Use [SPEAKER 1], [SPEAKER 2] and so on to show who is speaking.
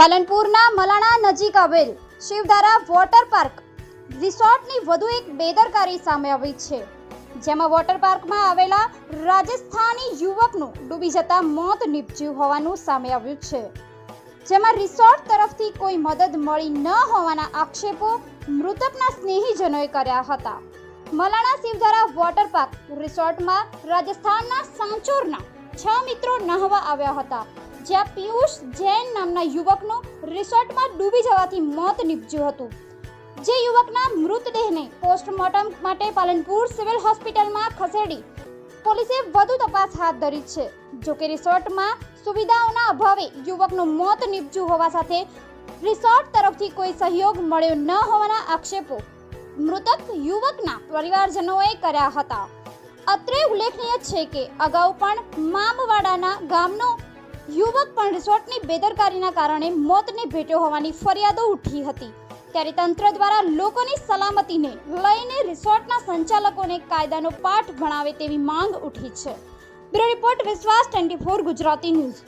[SPEAKER 1] પાલનપુરના મલાણા નજીક આવેલ Shivdhara water park રિસોર્ટની વધુ એક બેદરકારી સામે આવી છે, જેમાં વોટર પાર્કમાં આવેલા રાજસ્થાની યુવકનું ડૂબી જતા મોત નીપજ્યું હોવાનું સામે આવ્યું છે. જેમાં રિસોર્ટ તરફથી કોઈ મદદ મળી ન હોવાના આક્ષેપો મૃતકના સ્નેહીજનોએ કર્યા હતા. મલાણા શિવધારા વોટર પાર્ક રિસોર્ટમાં રાજસ્થાનના સાંચોરના છ મિત્રો નહાવા આવ્યા હતા. જ્યાં પિયુષ જૈન નામના યુવકનું રિસોર્ટમાં ડૂબી જવાથી મોત નીપજ્યું હતું. જે યુવકના મૃતદેહને પોસ્ટમોર્ટમ માટે પાલનપુર સિવિલ હોસ્પિટલમાં ખસેડી પોલીસે વધુ તપાસ હાથ ધરી છે. જોકે રિસોર્ટમાં સુવિધાઓના અભાવે યુવકનું મોત નીપજ્યું હોવા સાથે રિસોર્ટ તરફથી કોઈ સહયોગ મળ્યો ન હોવાના આક્ષેપો મૃતક યુવકના પરિવારજનોએ કર્યા હતા. અત્રે ઉલ્લેખનીય છે કે અગાઉ પણ મામવાડાના ગામનો યુવક પણ રિસોર્ટની બેદરકારીના કારણે મોતને ભેટ્યો હોવાની ફરિયાદો ઉઠી હતી. ત્યારે તંત્ર દ્વારા લોકોની સલામતીને લઈને રિસોર્ટના સંચાલકોને કાયદાનો પાઠ ભણાવે તેવી માંગ ઉઠી છે. બ્યુરો રિપોર્ટ વિશ્વાસ ટ્વેન્ટી ફોર ગુજરાતી ન્યૂઝ.